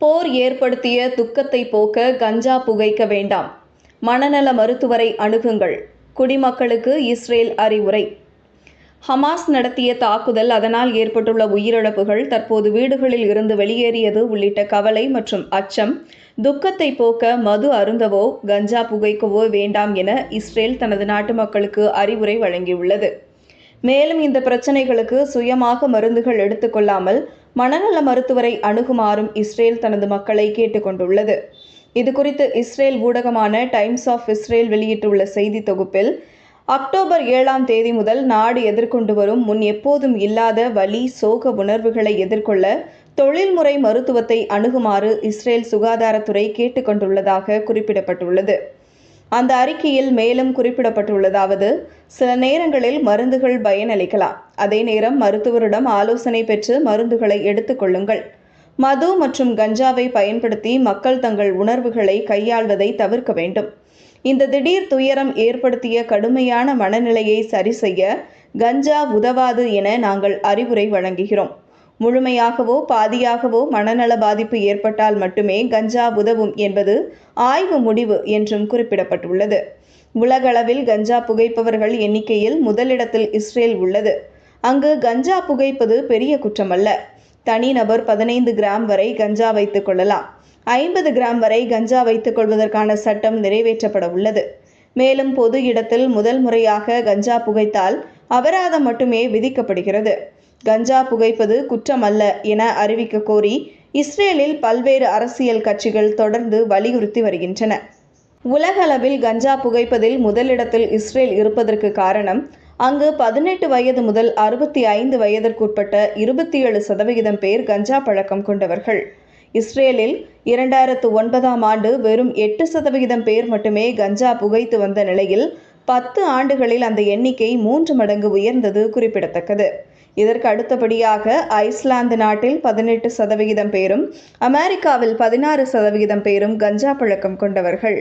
போர் ஏற்படுத்திய துக்கத்தை போக்க கஞ்சா புகைக்க வேண்டாம். மனநல மருத்துவரை அணுகுங்கள். குடிமக்களுக்கு இஸ்ரேல் அறிவுரை. ஹமாஸ் நடத்திய தாக்குதல் அதனால் ஏற்பட்டுள்ள உயிரிழப்புகள் தற்போது வீடுகளில் இருந்து வெளியேறியது உள்ளிட்ட கவலை மற்றும் அச்சம் துக்கத்தை போக்க மது அருந்தவோ கஞ்சா புகைக்கவோ வேண்டாம் என இஸ்ரேல் தனது நாட்டு மக்களுக்கு அறிவுரை வழங்கியுள்ளது. மேலும் இந்த பிரச்சனைகளுக்கு சுயமாக மருந்துகள் எடுத்துக்கொள்ளாமல் மனநல மருத்துவரை அணுகுமாறும் இஸ்ரேல் தனது மக்களை கேட்டுக்கொண்டுள்ளது. இதுகுறித்து இஸ்ரேல் ஊடகமான டைம்ஸ் ஆஃப் இஸ்ரேல் வெளியிட்டுள்ள செய்தி தொகுப்பில் அக்டோபர் ஏழாம் தேதி முதல் நாடு எதிர்கொண்டு வரும் முன் எப்போதும் இல்லாத வலி சோக உணர்வுகளை எதிர்கொள்ள தொழில்முறை மருத்துவத்தை அணுகுமாறு இஸ்ரேல் சுகாதாரத்துறை கேட்டுக்கொண்டுள்ளதாக குறிப்பிடப்பட்டுள்ளது. அந்த அறிக்கையில் மேலும் குறிப்பிடப்பட்டுள்ளதாவது சில நேரங்களில் மருந்துகள் பயனளிக்கலாம். அதே நேரம் மருத்துவரிடம் ஆலோசனை பெற்று மருந்துகளை எடுத்துக்கொள்ளுங்கள் மது மற்றும் கஞ்சாவை பயன்படுத்தி மக்கள் தங்கள் உணர்வுகளை கையாள்வதை தவிர்க்க வேண்டும். இந்த திடீர் துயரம் ஏற்படுத்திய கடுமையான மனநிலையை சரி செய்ய கஞ்சா உதவாது என நாங்கள் அறிவுரை வழங்குகிறோம். முழுமையாகவோ பாதியாகவோ மனநல பாதிப்பு ஏற்பட்டால் மட்டுமே கஞ்சா உதவும் என்பது ஆய்வு முடிவு என்றும் குறிப்பிடப்பட்டுள்ளது. உலகளவில் கஞ்சா புகைப்பவர்கள் எண்ணிக்கையில் முதலிடத்தில் இஸ்ரேல் உள்ளது. அங்கு கஞ்சா புகைப்பது பெரிய குற்றமல்ல. தனிநபர் பதினைந்து கிராம் வரை கஞ்சா வைத்துக் கொள்ளலாம். ஐம்பது கிராம் வரை கஞ்சா வைத்துக் கொள்வதற்கான சட்டம் நிறைவேற்றப்பட உள்ளது. மேலும் பொது இடத்தில் முதல் முறையாக கஞ்சா புகைத்தால் அபராதம் மட்டுமே விதிக்கப்படுகிறது. கஞ்சா புகைப்பது குற்றமல்ல என அறிவிக்க கோரி இஸ்ரேலில் பல்வேறு அரசியல் கட்சிகள் தொடர்ந்து வலியுறுத்தி வருகின்றன. உலகளவில் கஞ்சா புகைப்பதில் முதலிடத்தில் இஸ்ரேல் இருப்பதற்கு காரணம் அங்கு பதினெட்டு வயது முதல் அறுபத்தி ஐந்து வயதிற்குட்பட்ட இருபத்தி ஏழு சதவிகிதம் பேர் கஞ்சா பழக்கம் கொண்டவர்கள். இஸ்ரேலில் இரண்டாயிரத்து ஒன்பதாம் ஆண்டு வெறும் எட்டு சதவிகிதம் பேர் மட்டுமே கஞ்சா புகைத்து வந்த நிலையில் பத்து ஆண்டுகளில் அந்த எண்ணிக்கை மூன்று மடங்கு உயர்ந்தது குறிப்பிடத்தக்கது. இதற்கு அடுத்தபடியாக ஐஸ்லாந்து நாட்டில் பதினெட்டு சதவிகிதம் பேரும் அமெரிக்காவில் பதினாறு சதவிகிதம் பேரும் கஞ்சா பழக்கம் கொண்டவர்கள்.